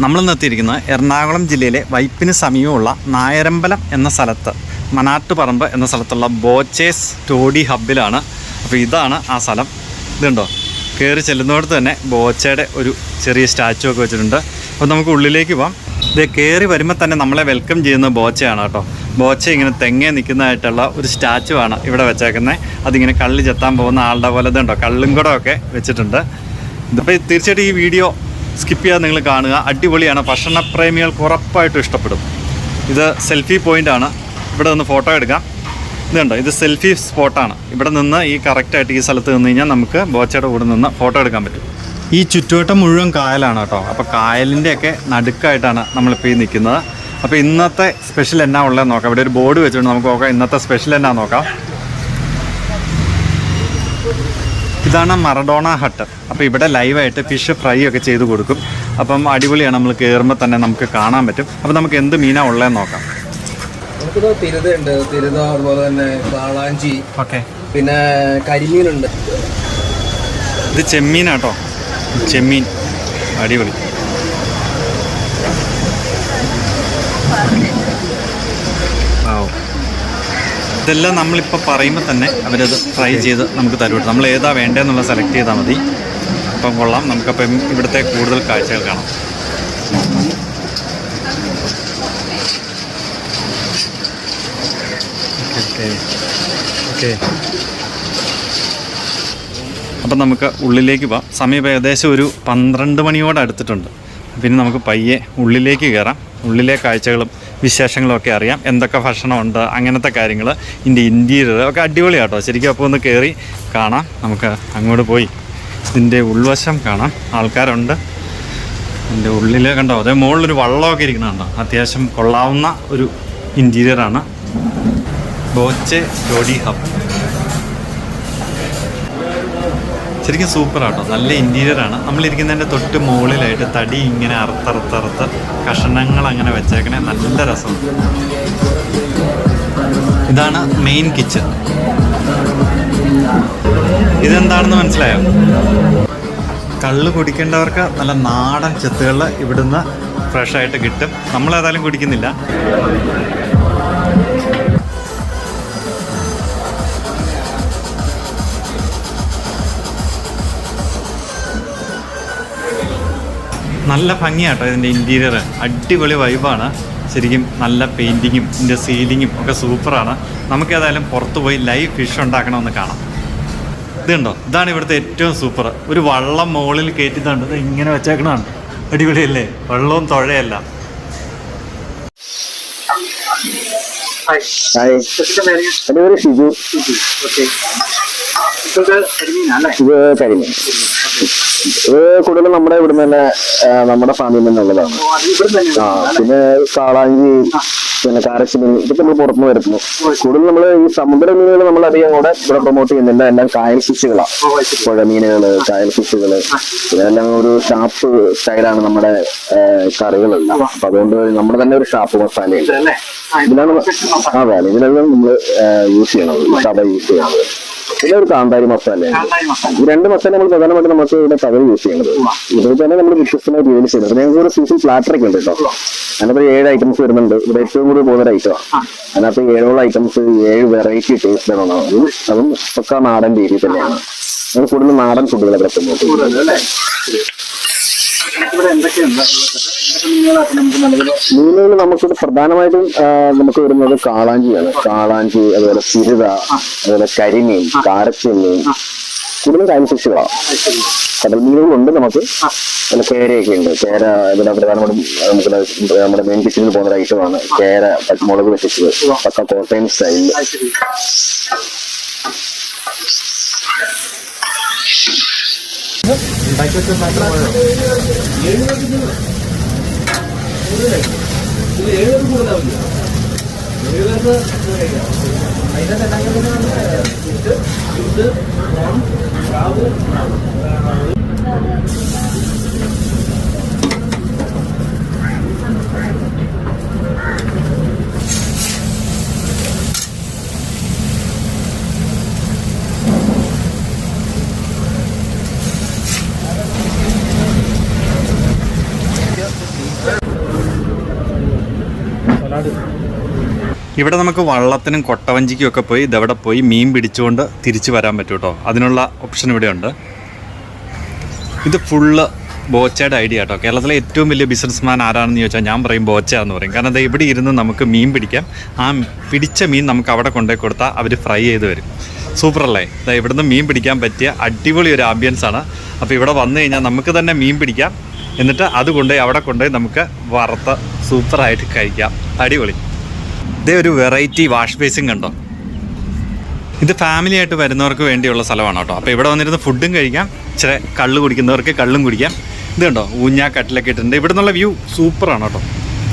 നമ്മൾ നിർത്തിയിരിക്കുന്നത് എറണാകുളം ജില്ലയിലെ വൈപ്പിന് സമീപമുള്ള നായരമ്പലം എന്ന സ്ഥലത്ത് മനാട്ടുപറമ്പ് എന്ന സ്ഥലത്തുള്ള ബോച്ചേസ് ടോഡി ഹബ്ബിലാണ് അപ്പോൾ ഇതാണ് ആ സ്ഥലം. ഇതുണ്ടോ? കയറി ചെല്ലുന്നിടത്ത് തന്നെ ബോച്ചയുടെ ഒരു ചെറിയ സ്റ്റാച്ചു ഒക്കെ വെച്ചിട്ടുണ്ട്. അപ്പോൾ നമുക്ക് ഉള്ളിലേക്ക് പോവാം. ഇത് കയറി വരുമ്പോൾ തന്നെ നമ്മളെ വെൽക്കം ചെയ്യുന്ന ബോച്ചയാണ് കേട്ടോ. ബോച്ച ഇങ്ങനെ തെങ്ങേ നിൽക്കുന്നതായിട്ടുള്ള ഒരു സ്റ്റാച്ചു ആണ് ഇവിടെ വെച്ചേക്കുന്നത്. അതിങ്ങനെ കള്ളി ചെത്താൻ പോകുന്ന ആളുടെ പോലെ ഇതുണ്ടോ? കള്ളും ഒക്കെ വെച്ചിട്ടുണ്ട്. ഇതിപ്പോൾ തീർച്ചയായിട്ടും ഈ വീഡിയോ സ്കിപ്പ് ചെയ്യാതെ നിങ്ങൾ കാണുക. അടിപൊളിയാണ്. ഭക്ഷണപ്രേമികൾക്ക് ഉറപ്പായിട്ടും ഇഷ്ടപ്പെടും. ഇത് സെൽഫി പോയിന്റാണ് ഇവിടെ നിന്ന് ഫോട്ടോ എടുക്കാം. ഇതുണ്ട് ഇത് സെൽഫി സ്പോട്ടാണ് ഇവിടെ നിന്ന് ഈ കറക്റ്റായിട്ട് ഈ സ്ഥലത്ത് നിന്ന് കഴിഞ്ഞാൽ നമുക്ക് ബോച്ചയുടെ കൂടെ നിന്ന് ഫോട്ടോ എടുക്കാൻ പറ്റും. ഈ ചുറ്റുവട്ടം മുഴുവൻ കായലാണ് കേട്ടോ. അപ്പോൾ കായലിന്റെയൊക്കെ നടുക്കായിട്ടാണ് നമ്മളിപ്പോൾ ഈ നിൽക്കുന്നത്. അപ്പോൾ ഇന്നത്തെ സ്പെഷ്യൽ എന്നാ ഉള്ളതെന്ന് നോക്കാം. ഇവിടെ ഒരു ബോർഡ് വെച്ചിട്ടുണ്ട്. നമുക്ക് നോക്കാം. ഇന്നത്തെ സ്പെഷ്യൽ എന്നാ നോക്കാം. ഇതാണ് മറഡോണ ഹട്ട്. അപ്പോൾ ഇവിടെ ലൈവായിട്ട് ഫിഷ് ഫ്രൈ ഒക്കെ ചെയ്ത് കൊടുക്കും. അപ്പം അടിപൊളിയാണ് നമ്മൾ കയറുമ്പോൾ തന്നെ നമുക്ക് കാണാൻ പറ്റും. അപ്പോൾ നമുക്ക് എന്ത് മീനാണ് ഉള്ളതെന്ന് നോക്കാം. നമുക്കിത് തിരുതയുണ്ട് തിരുത അതുപോലെ തന്നെ കാളാഞ്ചി ഓക്കെ. പിന്നെ കരിമീനുണ്ട്. ഇത് ചെമ്മീനാട്ടോ. ചെമ്മീൻ. അടിപൊളി. ഇതെല്ലാം നമ്മളിപ്പോൾ പറയുമ്പോൾ തന്നെ അവരത് ട്രൈ ചെയ്ത് നമുക്ക് തരും നമ്മൾ ഏതാ വേണ്ടതെന്നുള്ള സെലക്ട് ചെയ്താൽ മതി. അപ്പം കൊള്ളാം. നമുക്കപ്പം ഇവിടുത്തെ കൂടുതൽ കാഴ്ചകൾ കാണാം. ഓക്കെ അപ്പം നമുക്ക് ഉള്ളിലേക്ക് പോവാം. സമയം ഏകദേശം ഒരു പന്ത്രണ്ട് മണിയോട് അടുത്തിട്ടുണ്ട്. പിന്നെ നമുക്ക് പയ്യെ ഉള്ളിലേക്ക് കയറാം. ഉള്ളിലെ കാഴ്ചകളും വിശേഷങ്ങളും ഒക്കെ അറിയാം. എന്തൊക്കെ ഭക്ഷണമുണ്ട് അങ്ങനത്തെ കാര്യങ്ങൾ ഇതിന്റെ ഇന്റീരിയർ ഒക്കെ അടിപൊളിയാട്ടോ. ശരിക്കും അപ്പോൾ ഒന്ന് കയറി കാണാം. നമുക്ക് അങ്ങോട്ട് പോയി. ഇതിന്റെ ഉൾവശം കാണാം. ആൾക്കാരുണ്ട്. ഇതിന്റെ ഉള്ളിൽ കണ്ടോ? അതേ മുകളിലൊരു വള്ളമൊക്കെ ഇരിക്കുന്നുണ്ടോ അത്യാവശ്യം കൊള്ളാവുന്ന ഒരു ഇന്റീരിയറാണ് ബോച്ചെ ജോഡി ഹബ് ശരിക്കും സൂപ്പറാട്ടോ. നല്ല ഇന്റീരിയർ ആണ്. നമ്മളിരിക്കുന്നതിന്റെ തൊട്ട് മുകളിലായിട്ട് തടി ഇങ്ങനെ അറുത്തറുത്തറുത്ത് കഷണങ്ങൾ അങ്ങനെ വെച്ചേക്കണേ. നല്ല രസം. ഇതാണ് മെയിൻ കിച്ചൺ ഇതെന്താണെന്ന് മനസ്സിലായോ? കള്ള് കുടിക്കേണ്ടവർക്ക് നല്ല നാടൻ ചെത്തുകൾ ഇവിടുന്ന് ഫ്രഷായിട്ട് കിട്ടും. നമ്മളേതായാലും കുടിക്കുന്നില്ല. നല്ല ഭംഗിയാട്ടോ ഇതിന്റെ ഇന്റീരിയർ അടിപൊളി വൈബാണ് ശരിക്കും നല്ല പെയിന്റിങ്ങും ഇതിന്റെ സീലിങ്ങും ഒക്കെ സൂപ്പറാണ്. നമുക്കേതായാലും പുറത്ത് പോയി ലൈവ് ഫിഷ് ഉണ്ടാക്കണമെന്ന് കാണാം. ഇതുണ്ടോ? ഇതാണ് ഇവിടുത്തെ ഏറ്റവും സൂപ്പർ ഒരു വള്ളം മുകളിൽ കയറ്റിത്തണ്ട് ഇത് ഇങ്ങനെ വെച്ചേക്കണാണ് അടിപൊളിയല്ലേ? വെള്ളവും തുഴയല്ല. ഷിജു. ഇത് കരിമീൻ. ഇത് കൂടുതലും നമ്മുടെ ഇവിടെ തന്നെ നമ്മുടെ ഫാമിൽ നിന്നുള്ളതാണ്. ആ പിന്നെ കാളാഞ്ചി പിന്നെ കാരശ്ശിമീൻ ഇതൊക്കെ നമ്മൾ പുറത്തുനിന്ന് വരുത്തുന്നു കൂടുതൽ നമ്മൾ ഈ സമുദ്ര മീനുകൾ നമ്മൾ അധികം കൂടെ ഇവിടെ പ്രൊമോട്ട് ചെയ്യുന്നില്ല എല്ലാം കായൽ ഫിഷുകളാണ് പുഴ മീനുകൾ കായൽ ഫിഷുകൾ ഇതെല്ലാം ഒരു ഷാപ്പ് സ്റ്റൈലാണ് നമ്മുടെ കറികളല്ല അപ്പൊ അതുകൊണ്ട് നമ്മുടെ തന്നെ ഒരു ഷാപ്പ് മസാലയുണ്ട് ഇതിലാണ് അതെ ഇതിലെല്ലാം നമ്മൾ യൂസ് ചെയ്യണത് കഥ യൂസ് ചെയ്യണത് പിന്നെ ഒരു കാന്താരി മസാല ഈ രണ്ട് മസാല നമ്മൾ പ്രധാനമായിട്ട് നമുക്ക് ഇവിടെ പകരം യൂസ് ചെയ്യുന്നത്. ഇതിൽ തന്നെ നമ്മൾ വ്യത്യസ്തമായ രീതിയിൽ ചെയ്യുന്നത്. ഞങ്ങൾക്ക് ഒരു സ്പെഷ്യൽ ഫ്ലാറ്റർ ഒക്കെ ഉണ്ട് കേട്ടോ അതിനകത്ത് ഏഴ് ഐറ്റംസ് വരുന്നുണ്ട്. ഇവിടെ ഏറ്റവും കൂടുതൽ പോകുന്ന ഒരു ഐറ്റമാണ് അതിനകത്ത് ഏഴോളം ഐറ്റംസ് ഏഴ് വെറൈറ്റി ടേസ്റ്റ് ആണ് അതും ഒക്കെ നാടൻ രീതി തന്നെയാണ്. നമ്മൾ കൂടുതൽ നാടൻ ഫുഡുകളൊക്കെ പ്രൊമോട്ട് ചെയ്യുന്നത് മീനുകൾ നമുക്ക് പ്രധാനമായിട്ടും നമുക്ക് വരുന്നത് കാളാഞ്ചിയാണ്. കാളാഞ്ചി അതുപോലെ സിരുത അതുപോലെ കരിമീൻ കാരച്ചമീൻ കൂടുതലും കാലിഫിഷുകളാണ് കടൽ മീനുകളുണ്ട് നമുക്ക്. അതിൽ കേരയൊക്കെ ഉണ്ട് കേര ഇവിടെ പ്രധാനമായിട്ടും നമുക്ക് നമ്മുടെ മെയിൻ കിച്ചണിൽ പോകുന്ന ഒരു ഐറ്റമാണ് കേര പച്ചമുളക് വെച്ചിട്ട് പക്ക കോട്ടയം സ്റ്റൈലിൽ ഉണ്ടാക്കി വെച്ച ഏഴ് കൂടുതലാവില്ല ഏഴ് അതിനകത്ത് ഉണ്ടാക്കിയത് ഇത് ഇത് നോൺ പ്രാവ് ഇവിടെ നമുക്ക് വള്ളത്തിനും കൊട്ടവഞ്ചിക്കും ഒക്കെ പോയി ഇതവിടെ പോയി മീൻ പിടിച്ചുകൊണ്ട് തിരിച്ചു വരാൻ പറ്റും കേട്ടോ അതിനുള്ള ഓപ്ഷൻ ഇവിടെ ഉണ്ട് ഇത് ഫുള്ള് ബോച്ചയുടെ ഐഡിയ കേട്ടോ കേരളത്തിലെ ഏറ്റവും വലിയ ബിസിനസ്മാൻ ആരാണെന്ന് ചോദിച്ചാൽ ഞാൻ പറയും ബോച്ച എന്ന് പറയും. കാരണം അത് ഇവിടെ ഇരുന്ന് നമുക്ക് മീൻ പിടിക്കാം. ആ പിടിച്ച മീൻ നമുക്ക് അവിടെ കൊണ്ടുപോയി കൊടുത്താൽ അവർ ഫ്രൈ ചെയ്ത് വരും. സൂപ്പർ അല്ലേ? ഇതാ ഇവിടുന്ന് മീൻ പിടിക്കാൻ പറ്റിയ അടിപൊളി ഒരു ആംബിയൻസ് ആണ്. അപ്പോൾ ഇവിടെ വന്നു കഴിഞ്ഞാൽ നമുക്ക് തന്നെ മീൻ പിടിക്കാം. എന്നിട്ട് അത് കൊണ്ടുപോയി അവിടെ കൊണ്ടുപോയി നമുക്ക് വറുത്ത് സൂപ്പറായിട്ട് കഴിക്കാം. അടിപൊളി. ഇതേ ഒരു വെറൈറ്റി വാഷ് ബേസിൻ കണ്ടോ? ഇത് ഫാമിലി ആയിട്ട് വരുന്നവർക്ക് വേണ്ടിയുള്ള സ്ഥലമാണ് കേട്ടോ. അപ്പോൾ ഇവിടെ വന്നിരുന്ന് ഫുഡും കഴിക്കാം. ഇച്ചിരി കള്ള് കുടിക്കുന്നവർക്ക് കള്ളും കുടിക്കാം. ഇത് കണ്ടോ? ഊഞ്ഞാ കട്ടിലൊക്കെ ഇട്ടിട്ടുണ്ട്. ഇവിടെ നിന്നുള്ള വ്യൂ സൂപ്പറാണ് കേട്ടോ.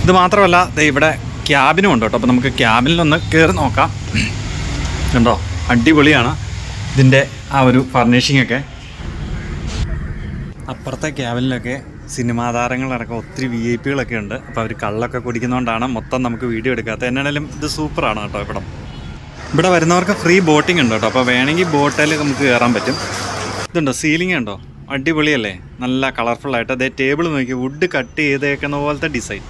ഇത് മാത്രമല്ല ഇവിടെ ക്യാബിനും ഉണ്ട് കേട്ടോ. അപ്പോൾ നമുക്ക് ക്യാബിനിലൊന്ന് കയറി നോക്കാം. കണ്ടോ? അടിപൊളിയാണ് ഇതിന്റെ ആ ഒരു ഫർണിഷിംഗ് ഒക്കെ. അപ്പുറത്തെ ക്യാബിനിലൊക്കെ സിനിമാ താരങ്ങളടക്കം ഒത്തിരി വി ഐ പികളൊക്കെ ഉണ്ട്. അപ്പോൾ അവർ കള്ളൊക്കെ കുടിക്കുന്നതുകൊണ്ടാണ് മൊത്തം നമുക്ക് വീഡിയോ എടുക്കാത്തത്. എന്നാണേലും ഇത് സൂപ്പറാണ് കേട്ടോ ഇവിടം. ഇവിടെ വരുന്നവർക്ക് ഫ്രീ ബോട്ടിംഗ് ഉണ്ട് കേട്ടോ. അപ്പോൾ വേണമെങ്കിൽ ബോട്ടിൽ നമുക്ക് കയറാൻ പറ്റും. ഇതുണ്ടോ? സീലിംഗ് ഉണ്ടോ? അടിപൊളിയല്ലേ? നല്ല കളർഫുള്ളായിട്ട് അതേ ടേബിൾ നോക്കി. വുഡ് കട്ട് ചെയ്തേക്കുന്ന പോലത്തെ ഡിസൈൻ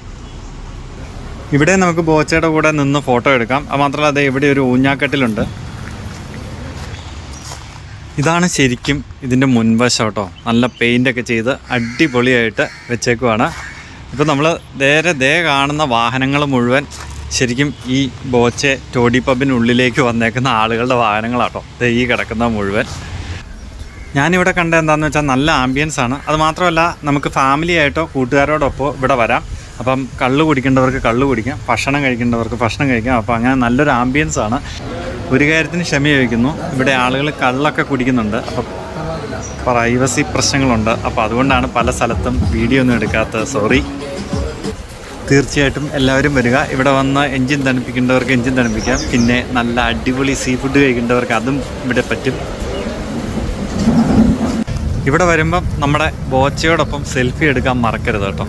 ഇവിടെ നമുക്ക് ബോച്ചയുടെ കൂടെ നിന്ന് ഫോട്ടോ എടുക്കാം. അത് മാത്രമല്ല അതേ ഇവിടെ ഒരു ഊഞ്ഞാക്കെട്ടിലുണ്ട്. ഇതാണ് ശരിക്കും ഇതിന്റെ മുൻവശം കേട്ടോ. നല്ല പെയിന്റൊക്കെ ചെയ്ത് അടിപൊളിയായിട്ട് വെച്ചേക്കുവാണ്. ഇപ്പോൾ നമ്മൾ നേരെ ദേ കാണുന്ന വാഹനങ്ങൾ മുഴുവൻ ശരിക്കും ഈ ബോച്ചെ ടോഡി പബിനുള്ളിലേക്ക് വന്നേക്കുന്ന ആളുകളുടെ വാഹനങ്ങളാട്ടോ. ദേ ഈ കിടക്കുന്ന മുഴുവൻ. ഞാനിവിടെ കണ്ട എന്താണെന്ന് വെച്ചാൽ നല്ല ആംബിയൻസ് ആണ്. അത് മാത്രമല്ല നമുക്ക് ഫാമിലി ആയിട്ടോ കൂട്ടുകാരോടൊപ്പോ ഇവിടെ വരാം. അപ്പം കള്ള് കുടിക്കേണ്ടവർക്ക് കള്ള് കുടിക്കാം ഭക്ഷണം കഴിക്കേണ്ടവർക്ക് ഭക്ഷണം കഴിക്കാം. അപ്പോൾ അങ്ങനെ നല്ലൊരു ആംബിയൻസ് ആണ്. ഒരു കാര്യത്തിന് ക്ഷമ ചോദിക്കുന്നു. ഇവിടെ ആളുകൾ കള്ളൊക്കെ കുടിക്കുന്നുണ്ട്. അപ്പം പ്രൈവസി പ്രശ്നങ്ങളുണ്ട്. അപ്പോൾ അതുകൊണ്ടാണ് പല സ്ഥലത്തും വീഡിയോ ഒന്നും എടുക്കാത്തത്. സോറി തീർച്ചയായിട്ടും എല്ലാവരും വരിക. ഇവിടെ വന്ന് എഞ്ചിൻ തണുപ്പിക്കേണ്ടവർക്ക് എഞ്ചിൻ തണുപ്പിക്കാം. പിന്നെ നല്ല അടിപൊളി സീ ഫുഡ് കഴിക്കേണ്ടവർക്ക് അതും ഇവിടെ പറ്റും. ഇവിടെ വരുമ്പം നമ്മുടെ ബോച്ചയോടൊപ്പം സെൽഫി എടുക്കാൻ മറക്കരുത് കേട്ടോ.